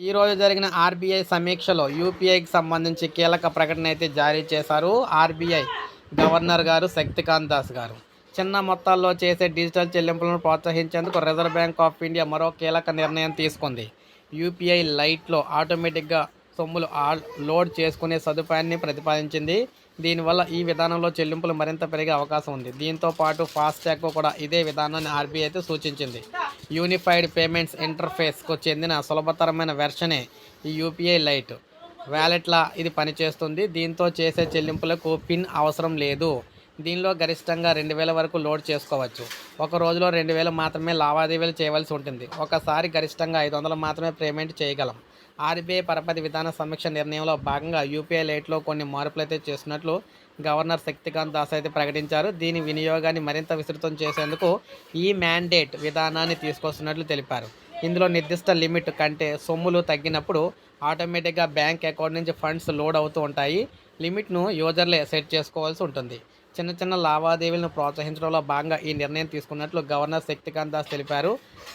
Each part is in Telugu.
ఈరోజు జరిగిన ఆర్బీఐ సమీక్షలో యూపీఐకి సంబంధించి కీలక ప్రకటన అయితే జారీ చేశారు ఆర్బీఐ గవర్నర్ గారు శక్తికాంత్ దాస్ గారు. చిన్న మొత్తాల్లో చేసే డిజిటల్ చెల్లింపులను ప్రోత్సహించేందుకు రిజర్వ్ బ్యాంక్ ఆఫ్ ఇండియా మరో కీలక నిర్ణయం తీసుకుంది. యూపీఐ లైట్లో ఆటోమేటిక్గా సొమ్ములు లోడ్ చేసుకునే సదుపాయాన్ని ప్రతిపాదించింది. దీనివల్ల ఈ విధానంలో చెల్లింపులు మరింత పెరిగే అవకాశం ఉంది. దీంతో పాటు ఫాస్టాగ్ కూడా ఇదే విధానాన్ని ఆర్బీఐ అయితే సూచించింది. యూనిఫైడ్ పేమెంట్స్ ఇంటర్ఫేస్కు చెందిన సులభతరమైన వెర్షనే ఈ యూపీఐ లైట్. వ్యాలెట్లా ఇది పనిచేస్తుంది? దీంతో చేసే చెల్లింపులకు పిన్ అవసరం లేదు. దీనిలో గరిష్టంగా రెండు వేల వరకు లోడ్ చేసుకోవచ్చు. ఒక రోజులో రెండు వేలు మాత్రమే లావాదేవీలు చేయవలసి ఉంటుంది. ఒకసారి గరిష్టంగా ఐదు వందలు మాత్రమే పేమెంట్ చేయగలం. ఆర్బీఐ పరపతి విధాన సమీక్ష నిర్ణయంలో భాగంగా యూపీఐ లైట్లో కొన్ని మార్పులు అయితే చేస్తున్నట్లు గవర్నర్ శక్తికాంత్ దాస్ అయితే ప్రకటించారు. దీని వినియోగాన్ని మరింత విస్తృతం చేసేందుకు ఈ మ్యాండేట్ విధానాన్ని తీసుకొస్తున్నట్లు తెలిపారు. ఇందులో నిర్దిష్ట లిమిట్ కంటే సొమ్ములు తగ్గినప్పుడు ఆటోమేటిక్గా బ్యాంక్ అకౌంట్ నుంచి ఫండ్స్ లోడ్ అవుతూ ఉంటాయి. లిమిట్ను యూజర్లే సెట్ చేసుకోవాల్సి ఉంటుంది. చిన్న చిన్న లావాదేవీలను ప్రోత్సహించడంలో భాగంగా ఈ నిర్ణయం తీసుకున్నట్లు గవర్నర్ శక్తికాంత్ దాస్ తెలిపారు.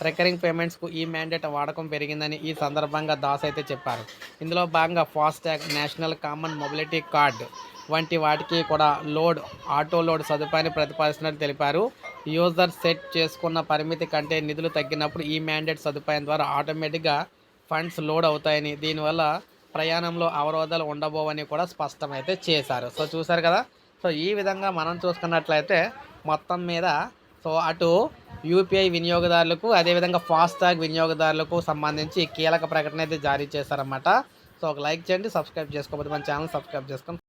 రికరింగ్ పేమెంట్స్కు ఈ మ్యాండేట్ వాడకం పెరిగిందని ఈ సందర్భంగా దాస్ అయితే చెప్పారు. ఇందులో భాగంగా FASTag national common mobility card వంటి వాటికి కూడా లోడ్ ఆటో లోడ్ సదుపాయాన్ని ప్రతిపాదిస్తున్నట్లు తెలిపారు. యూజర్ సెట్ చేసుకున్న పరిమితి కంటే నిధులు తగ్గినప్పుడు ఈ మ్యాండేట్ సదుపాయం ద్వారా ఆటోమేటిక్గా ఫండ్స్ లోడ్ అవుతాయని దీనివల్ల ప్రయాణంలో అవరోధాలు ఉండబోవని కూడా స్పష్టమైతే చేశారు. సో చూశారు కదా? సో ఈ విధంగా మనం చూసుకున్నట్లయితే మొత్తం మీద సో అటు యూపీఐ వినియోగదారులకు అదేవిధంగా ఫాస్టాగ్ వినియోగదారులకు సంబంధించి కీలక ప్రకటన అయితే జారీ చేశారన్నమాట. సో ఒక లైక్ చేయండి సబ్స్క్రైబ్ చేసుకోకపోతే మన ఛానల్ సబ్స్క్రైబ్ చేసుకొని